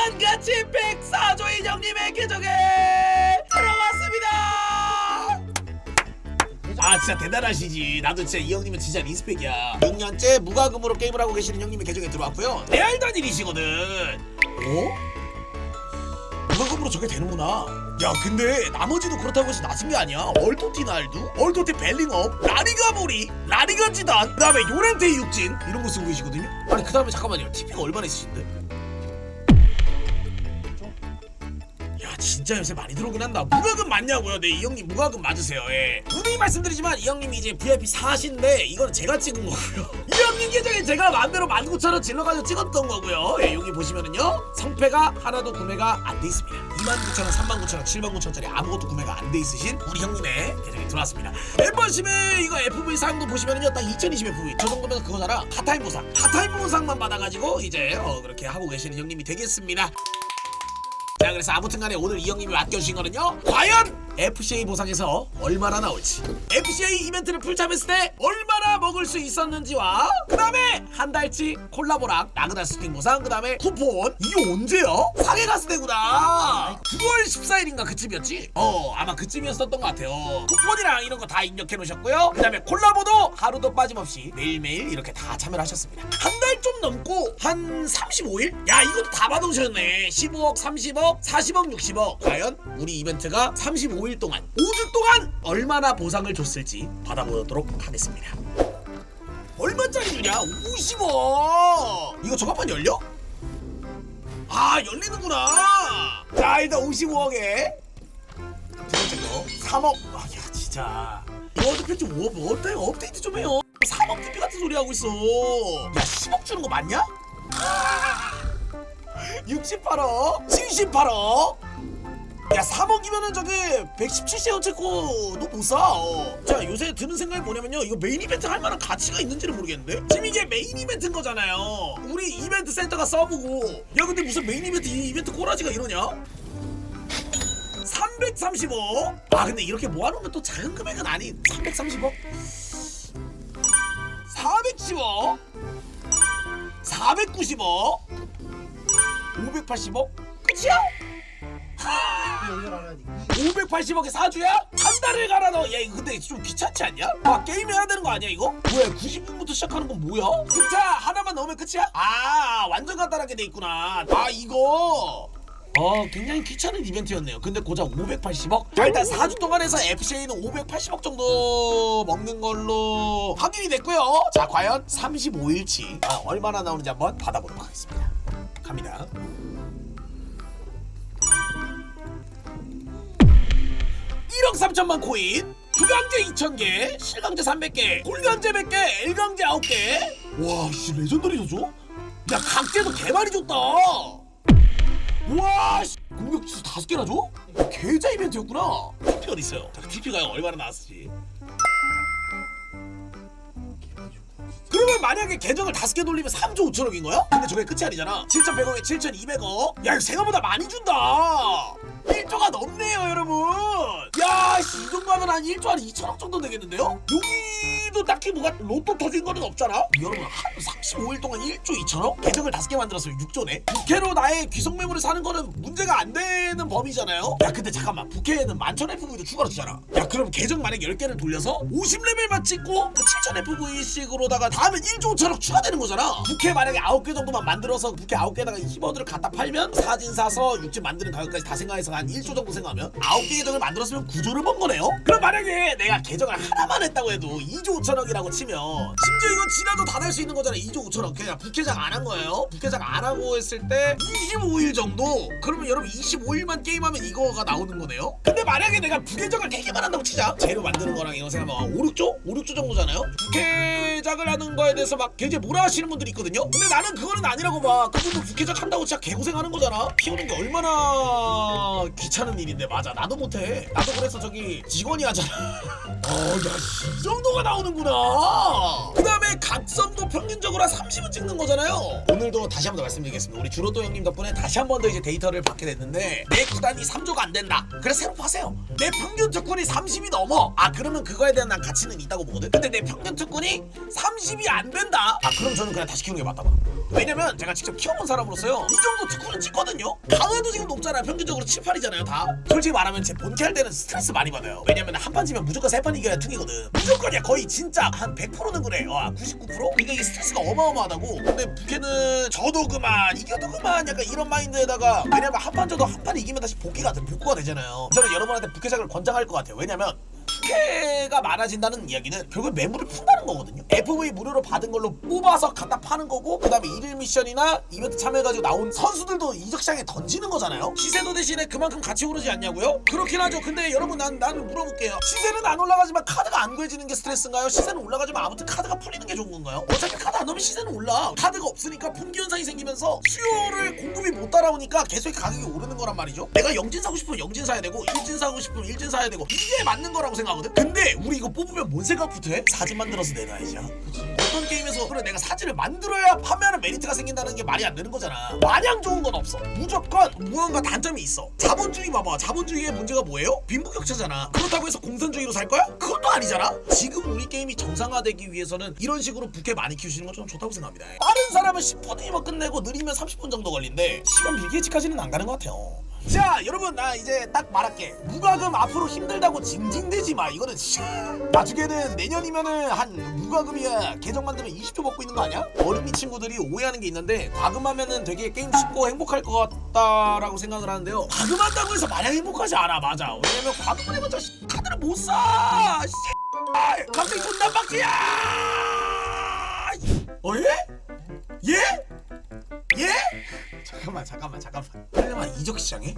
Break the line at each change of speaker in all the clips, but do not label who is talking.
부산가치 104조인 형님의 계정에 들어왔습니다. 아 진짜 대단하시지. 나도 진짜 이 형님은 진짜 리스펙이야. 6년째 무과금으로 게임을 하고 계시는 형님의 계정에 들어왔고요. 레알 단일이시거든. 어? 무과금으로 저게 되는구나. 야 근데 나머지도 그렇다고 해서 낮은 게 아니야. 얼토티 날두, 얼토티 벨링업, 라리가 모리, 라리가 지단, 그 다음에 요렌테 육진 이런 거 쓰고 계시거든요. 아니 그 다음에 잠깐만요. TP가 얼마나 있으신데? 진짜 요새 많이 들어오긴 한다. 무과금 맞냐고요? 네 이 형님 무과금 맞으세요. 예. 분명히 말씀드리지만 이 형님이 이제 VIP 4신데 이거는 제가 찍은 거고요. 이 형님 계정에 제가 마음대로 19,000원 질러가지고 찍었던 거고요. 예 여기 보시면은요. 성패가 하나도 구매가 안 돼 있습니다. 29,000원 39,000원 79,000원짜리 아무것도 구매가 안 돼 있으신 우리 형님의 계정에 들어왔습니다. 멤버십에 이거 FV 사항도 보시면은요. 딱 2020 FV 저 정도면 그거잖아 핫타임 보상. 핫타임 보상만 받아가지고 이제 어 그렇게 하고 계시는 형님이 되겠습니다 자 그래서 아무튼간에 오늘 이 형님이 맡겨주신 거는요 과연 FCA 보상에서 얼마나 나올지. FCA 이벤트를 풀참했을 때 얼마나 먹을 수 있었는지와 그 다음에 한 달치 콜라보랑 라그다 스팅 보상 그 다음에 쿠폰. 이게 언제야? 상해 갔을 때구나 9월 14일인가 그쯤이었지? 어 아마 그쯤이었었던 것 같아요. 쿠폰이랑 이런 거 다 입력해 놓으셨고요. 그 다음에 콜라보도 하루도 빠짐없이 매일매일 이렇게 다 참여를 하셨습니다. 한 달 좀 넘고 한 35일? 야 이것도 다 받아오셨네. 15억 30억 40억 60억. 과연 우리 이벤트가 35일 동안 5주 동안 얼마나 보상을 줬을지 받아보도록 하겠습니다. 얼마짜리 주냐? 50억 이거 저가판 열려? 아 열리는구나. 자 일단 55억에 두 번째 거 3억. 아야 진짜. 워드패 좀 업, 업데, 업데이트 좀 해요. 3억 TP 같은 소리 하고 있어. 야 10억 주는 거 맞냐? 68억? 78억 야 3억이면은 저기 117세원 체코 너못사. 어. 자 요새 드는 생각이 뭐냐면요. 이거 메인 이벤트 할 만한 가치가 있는지를 모르겠는데? 지금 이게 메인 이벤트인 거잖아요. 우리 이벤트 센터가 서브고 야 근데 무슨 메인 이벤트 이 이벤트 꼬라지가 이러냐? 330억 아 근데 이렇게 모아놓으면 또 작은 금액은 아닌 330억 410억 490억 580억 끝이야? 580억에 사주야? 한 달을 갈아 넣어. 야 이거 근데 좀 귀찮지 않냐? 아 게임 해야 되는 거 아니야 이거? 뭐야 90분부터 시작하는 건 뭐야? 진짜 하나만 넣으면 끝이야? 아 완전 간단하게 돼 있구나. 아 이거. 어 굉장히 귀찮은 이벤트였네요. 근데 고작 580억? 자 일단 4주 동안 해서 FCA는 580억 정도 먹는 걸로 확인이 됐고요. 자 과연 35일치 아, 얼마나 나오는지 한번 받아보도록 하겠습니다. 갑니다. 1억 3천만 코인 주강제 2,000개 실강제 300개 골강제 100개 L강제 9개 와 씨 레전더리 줬죠? 야 각제도 개많이 줬다 와 씨, 공격 지수 5개나 줘? 계좌 이벤트였구나 TP 어디 있어요? 자 TP가 얼마나 나왔을지 그러면 만약에 계정을 다섯 개 돌리면 3조 5천억인 거야? 근데 저게 끝이 아니잖아 7,100억에 7,200억 야 이거 생각보다 많이 준다 1조가 넘네요 여러분. 야씨 이 정도 하면 한 1조 한 2천억 정도 되겠는데요? 여기도 딱히 뭐가 로또 터진 거는 없잖아? 여러분 한 35일 동안 1조 2천억? 계정을 다섯 개 만들었어요 6조네. 부캐로 나의 귀속매물을 사는 거는 문제가 안 되는 범위잖아요? 야 근데 잠깐만. 부캐에는 만천 FV도 추가로 주잖아. 야 그럼 계정 만약 10개를 돌려서 50레벨만 찍고 그7000 FV씩으로다가 다음엔 1조 5천억 추가되는 거잖아. 부캐 만약에 9개 정도만 만들어서 부캐 9개에다가 키보드를 갖다 팔면 사진 사서 육진 만드는 가격까지 다 생각해서 한 1조 정도 생각하면 9개 계정을 만들었으면 9조를 번 거네요. 그럼 만약에 내가 계정을 하나만 했다고 해도 2조 5천억이라고 치면 심지어 이거 지나도 다 낼 수 있는 거잖아 2조 5천억. 그냥 부캐장 안 한 거예요? 부캐장 안 하고 했을 때 25일 정도? 그러면 여러분 25일만 게임하면 이거가 나오는 거네요? 근데 만약에 내가 부계정을 4개만 한다고 치자. 재료 만드는 거랑 이거 생각하면 5, 6조? 5, 6조 정도잖아요? 부캐작을 하는 거에 대해서 막 굉장히 뭐라 하시는 분들이 있거든요? 근데 나는 그거는 아니라고 봐. 그분도 부캐작 한다고 진짜 개고생하는 거잖아. 키우는 게 얼마나 귀찮은 일인데 맞아. 나도 못해. 나도 그래서 저기 직원이 하잖아. 어야이 정도가 나오는구나. 그 다음에 각성도 평균적으로 한 30은 찍는 거잖아요. 오늘도 다시 한 번 더 말씀드리겠습니다. 우리 주로또 형님 덕분에 다시 한 번 더 이제 데이터를 받게 됐는데 내 구단이 3조가 안 된다. 그래서 새로 파세요. 내 평균 특권이 30이 넘어. 아 그러면 그거에 대한 난 가치는 있다고 보거든. 근데 내 평균 특권이 30이 안 된다. 아 그럼 저는 그냥 다시 키우는 게 맞다 봐 왜냐면 제가 직접 키워본 사람으로서요. 이 정도 특훈은 찍거든요. 강화도 지금 높잖아요. 평균적으로 7, 8이잖아요 다. 솔직히 말하면 제 본캐 할 때는 스트레스 많이 받아요. 왜냐면 한 판 지면 무조건 세 판 이겨야 퉁이거든. 무조건이야. 거의 진짜 한 100%는 그래. 와 99%? 그러니까 이게 스트레스가 어마어마하다고. 근데 부캐는 저도 그만 이겨도 그만. 약간 이런 마인드에다가. 왜냐면 한 판 져도 한 판 이기면 다시 복귀가 돼 복구가 되잖아요. 저는 여러분한테 부캐작을 권장할 것 같아요. 왜냐면 부캐가 많아진다는 이야기는 결국 매물을 푼다는 거거든요. FV 무료로 받은 걸로 뽑아서 갖다 파는 거고 그 다음에 일일 미션이나 이벤트 참여해가지고 나온 선수들도 이적 시장에 던지는 거잖아요. 시세도 대신에 그만큼 같이 오르지 않냐고요? 그렇긴 하죠. 근데 여러분 난 나는 물어볼게요. 시세는 안 올라가지만 카드가 안 구해지는 게 스트레스인가요? 시세는 올라가지만 아무튼 카드가 풀리는 게 좋은 건가요? 어차피 카드 안 넣으면 시세는 올라. 카드가 없으니까 품귀 현상이 생기면서 수요를 공급이 못 따라오니까 계속 가격이 오르는 거란 말이죠. 내가 영진 사고 싶으면 영진 사야 되고 일진 사고 싶으면 일진 사야 되고 이게 맞는 거라고 생각하거든. 근데 우리 이거 뽑으면 뭔 생각부터 해? 사진 만들어서 내놔야지. 어떤 게임에서 그래 내가 사진을 만들어야 판매하는 메리트가 생긴다는 게 말이 안 되는 거잖아. 마냥 좋은 건 없어. 무조건 무언가 단점이 있어. 자본주의 봐봐. 자본주의의 문제가 뭐예요? 빈부격차잖아. 그렇다고 해서 공산주의로 살 거야? 그것도 아니잖아. 지금 우리 게임이 정상화되기 위해서는 이런 식으로 부캐 많이 키우시는 건 좀 좋다고 생각합니다. 빠른 사람은 10분 뒤면 끝내고 느리면 30분 정도 걸린데 시간 예측까지는 안 가는 것 같아요. 자 여러분 나 이제 딱 말할게. 무과금 앞으로 힘들다고 징징대지 마. 이거는 진짜 나중에는 내년이면은 한 무과금이야. 계정 만들면 20조 먹고 있는 거 아니야? 어린이 친구들이 오해하는 게 있는데 과금하면은 되게 게임 쉽고 행복할 것 같다라고 생각을 하는데요. 과금한다고 해서 마냥 행복하지 않아. 맞아. 왜냐면 과금을 해봤자 씨, 카드를 못사. 갑자기 존나 빡치야. 어 예? 예? 예? 잠깐만 잠깐만 잠깐만. 빨리만 이적 시장에?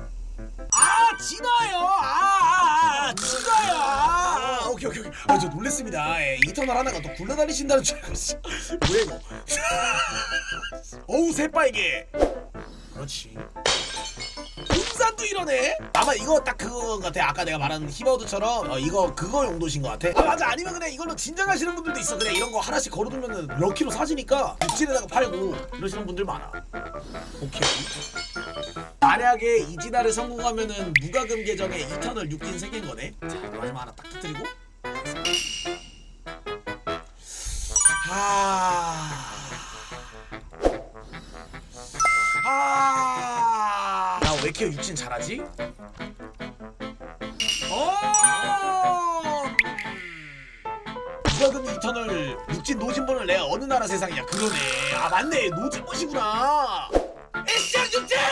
아 진화요! 아, 아, 아 진화요! 아, 아 오케이 오케이 오케이. 아저 놀랬습니다. 예, 이터널 하나가 또 굴러다니신다는 줄 진짜. 뭐야 이거? 어우 새빨개! 그렇지. 금산도 이러네? 아마 이거 딱 그거 같아. 아까 내가 말한 히바우드처럼 어, 이거 그거 용도신 것 같아. 아 맞아. 아니면 그냥 이걸로 진정하시는 분들도 있어. 그냥 이런 거 하나씩 걸어두면은 럭키로 사지니까 육질에다가 팔고 이러시는 분들 많아 오케이 만약에 이진화를 성공하면은 무과금 계정에 이터널 6긴 생긴 거네 자 마지막 하나 딱 터뜨리고 하... 아, 나왜 이렇게 육진 잘하지? 어. 무과금 이터널 육진 노진본을 내가 어느 나라 세상이야? 그러네. 아 맞네, 노진본이구나. 에시장 육진!